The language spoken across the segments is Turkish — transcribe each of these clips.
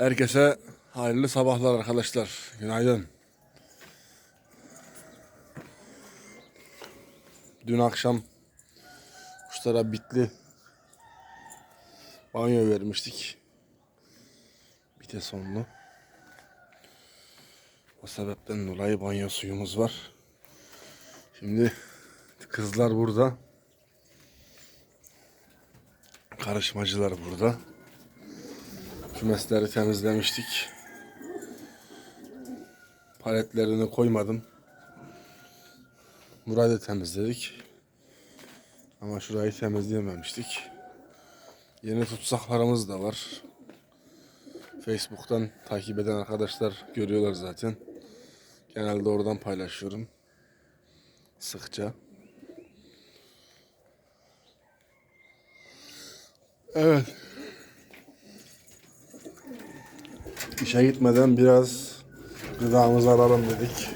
Herkese hayırlı sabahlar arkadaşlar. Günaydın. Dün akşam kuşlara bitli banyo vermiştik. Bite sonlu. O sebepten dolayı banyo suyumuz var. Şimdi kızlar burada. Karışmacılar burada. Kümesleri temizlemiştik. Paletlerini koymadım. Burayı da temizledik. Ama şurayı temizleyememiştik. Yeni tutsaklarımız da var. Facebook'tan takip eden arkadaşlar görüyorlar zaten. Genelde oradan paylaşıyorum. Sıkça. Evet. İşe gitmeden biraz gıdamızı alalım dedik.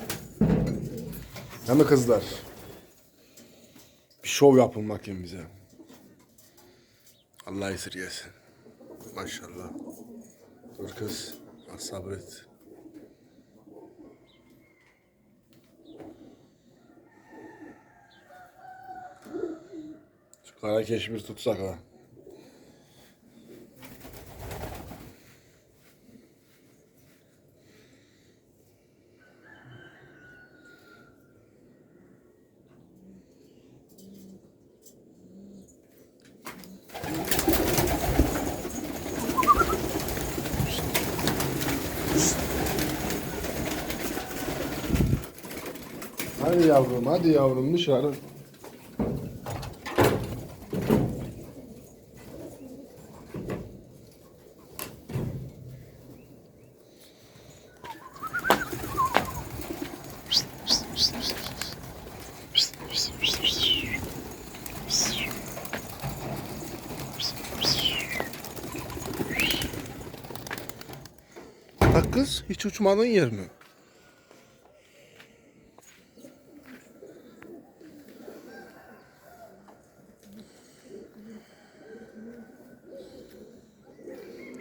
Değil mi kızlar? Bir şov yapın bakayım bize. Allah esirgesin. Maşallah. Dur kız. Sabret. Şu kara keşmir tutsak ha. Hadi yavrum, hadi yavrum dışarı. Bak kız, hiç uçmadığın yer mi?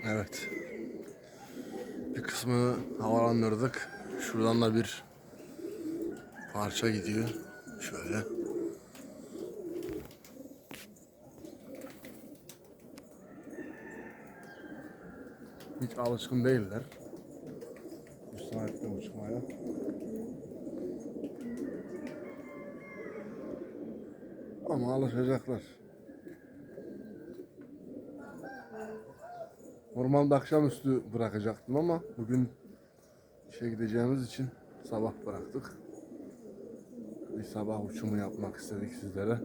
Evet. Bir kısmını havalandırdık. Bir parça gidiyor. Şöyle. Hiç alışkın değiller. Bu saatte uçmaya. Ama alışacaklar. Normalde akşamüstü bırakacaktım ama bugün işe gideceğimiz için sabah bıraktık. Bir sabah uçumu yapmak istedik sizlere.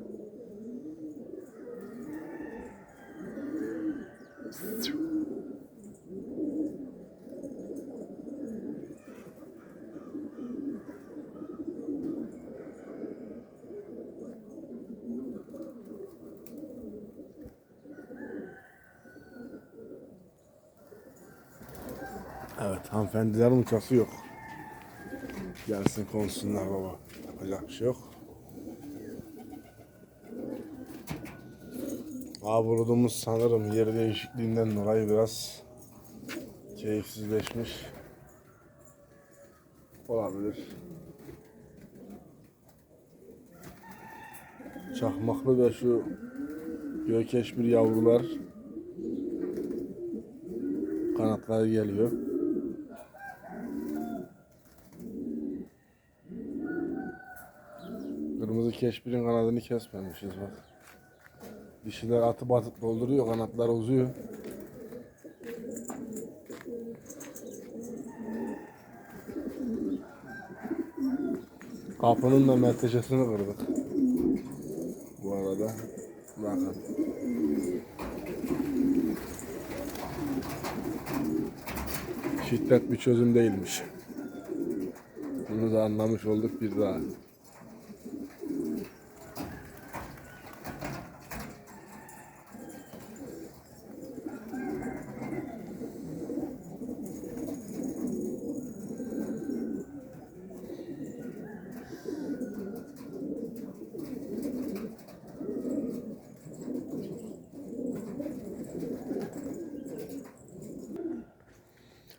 Evet hanımefendilerin uçası yok. Gelsin konsunlar baba. Yapacak bir şey yok. Aburudumuz sanırım yer değişikliğinden dolayı biraz keyifsizleşmiş. Olabilir. Çakmaklı ve şu gökeş bir yavrular kanatları geliyor. Kırmızı keşbirin kanadını kesmemişiz bak. Dişiler atıp atıp dolduruyor, kanatlar uzuyor. Kapının da menteşesini kırdık. Bu arada bakın. Şiddet bir çözüm değilmiş. Bunu da anlamış olduk bir daha.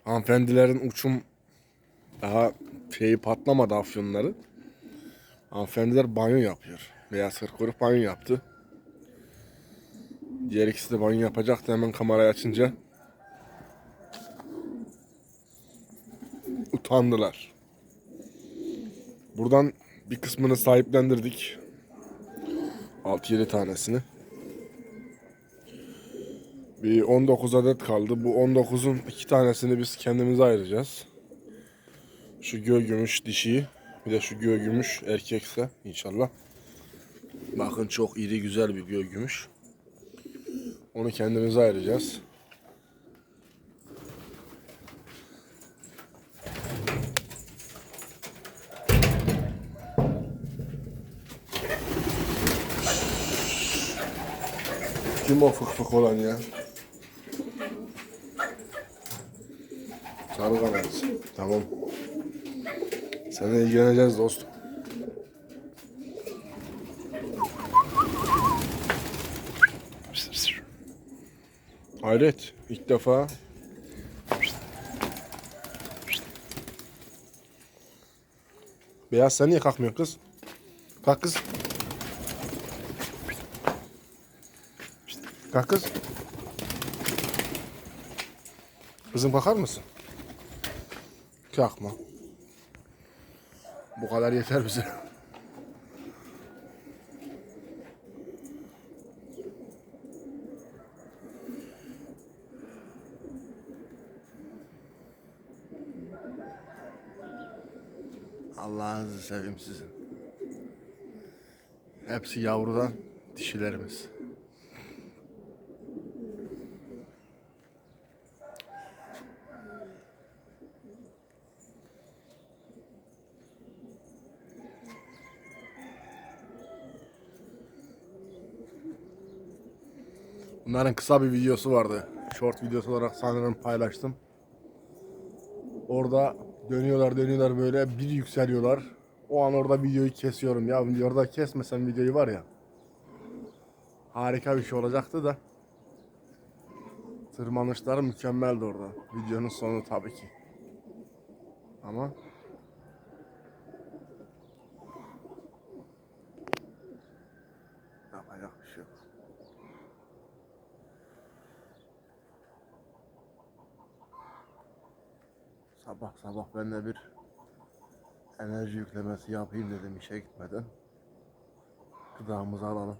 Hanımefendilerin uçum daha şeyi patlamadı afyonları. Hanımefendiler banyo yapıyor. Beyaz kuyruk banyo yaptı. Diğer ikisi de banyo yapacaktı hemen kamerayı açınca. Utandılar. Buradan bir kısmını sahiplendirdik. 6-7 tanesini. Bir 19 adet kaldı. Bu 19'un iki tanesini biz kendimize ayıracağız. Şu göğ gümüş dişiyi. Bir de şu göğ gümüş erkekse inşallah. Bakın çok iri güzel bir göğ gümüş. Onu kendimize ayıracağız. Kim o fık fık olan ya? Sarı kanat. Tamam. Seninle ilgileneceğiz dostum. Hayret. ilk defa Beyaz sen niye kalkmıyorsun kız? Kalk kız. Kalk kız. Kızım kalkar mısın? Kalkma. Bu kadar yeter bize. Allah'ınızı seveyim sizin. Hepsi yavrudan dişilerimiz. Bunların kısa bir videosu vardı. Short videosu olarak sanırım paylaştım. Orada dönüyorlar dönüyorlar böyle bir yükseliyorlar. O an orada videoyu kesiyorum ya. Orada kesmesem videoyu var ya. Harika bir şey olacaktı da. Tırmanışları mükemmeldi orada. Videonun sonu tabii ki. Ama yapacak bir şey yok. Sabah sabah ben de bir enerji yüklemesi yapayım dedim işe gitmeden. Gıdamızı alalım.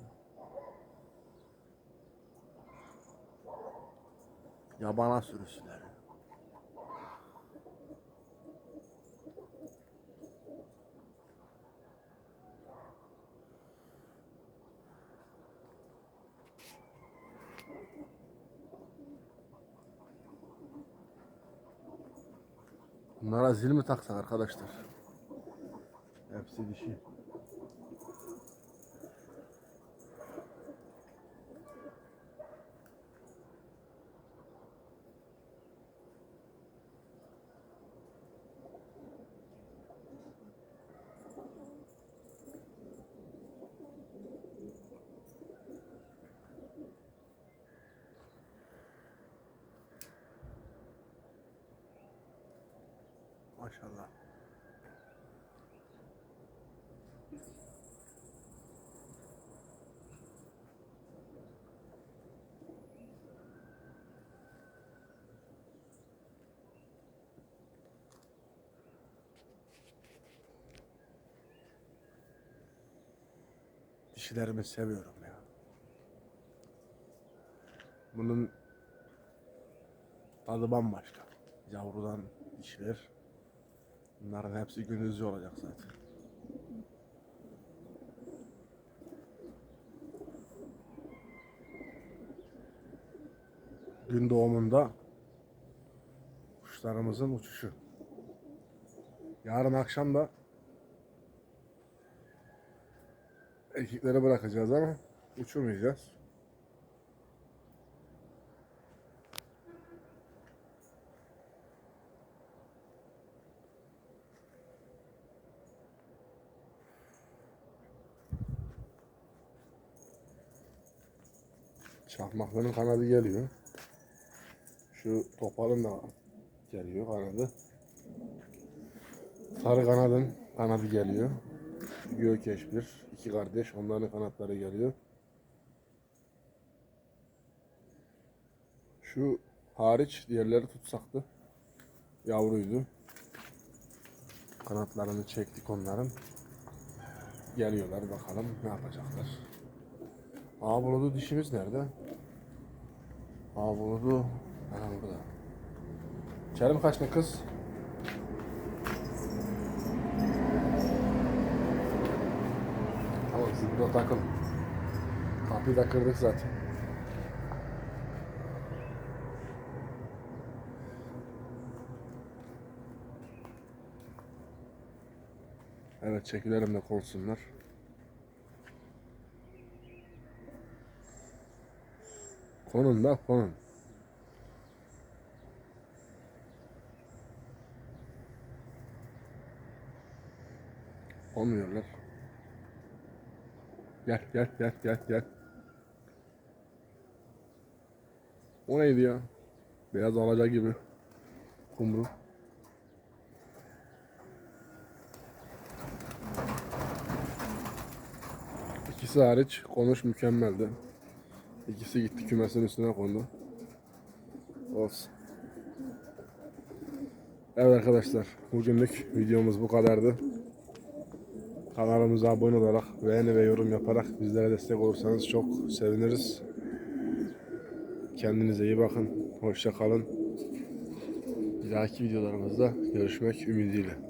Yabana sürüsüleri. Bunlara zil mi taksak arkadaşlar? Hepsi dişi. Maşallah. Dişilerimi seviyorum ya. Bunun tadı bambaşka. Yavrudan dişiler. Bunların hepsi gündüzcü olacak zaten. Gün doğumunda kuşlarımızın uçuşu. Yarın akşam da erkekleri bırakacağız ama uçurmayacağız. Çakmakların kanadı geliyor. Şu topalın da geliyor kanadı. Sarı kanadın kanadı geliyor. Gökeş bir, iki kardeş onların kanatları geliyor. Şu hariç diğerleri tutsaktı. Yavruydu. Kanatlarını çektik onların. Geliyorlar bakalım ne yapacaklar. Ağ buludu dişimiz nerede? Ağ buludu. Aha burada. Kerim kaç ne kız? Tamam siz burada takılın. Kapıyı da kırdık zaten. Evet çekilerim de konsunlar. Konun da konun. Olmuyorlar. Gel gel gel gel gel. O neydi ya? Beyaz alaca gibi. Kumru. İkisi hariç konuş mükemmeldi. İkisi gitti kümesin üstüne kondu. Olsun. Evet arkadaşlar bugünlük videomuz bu kadardı. Kanalımıza abone olarak beğeni ve yorum yaparak bizlere destek olursanız çok seviniriz. Kendinize iyi bakın. Hoşça kalın. Bir dahaki videolarımızda görüşmek ümidiyle.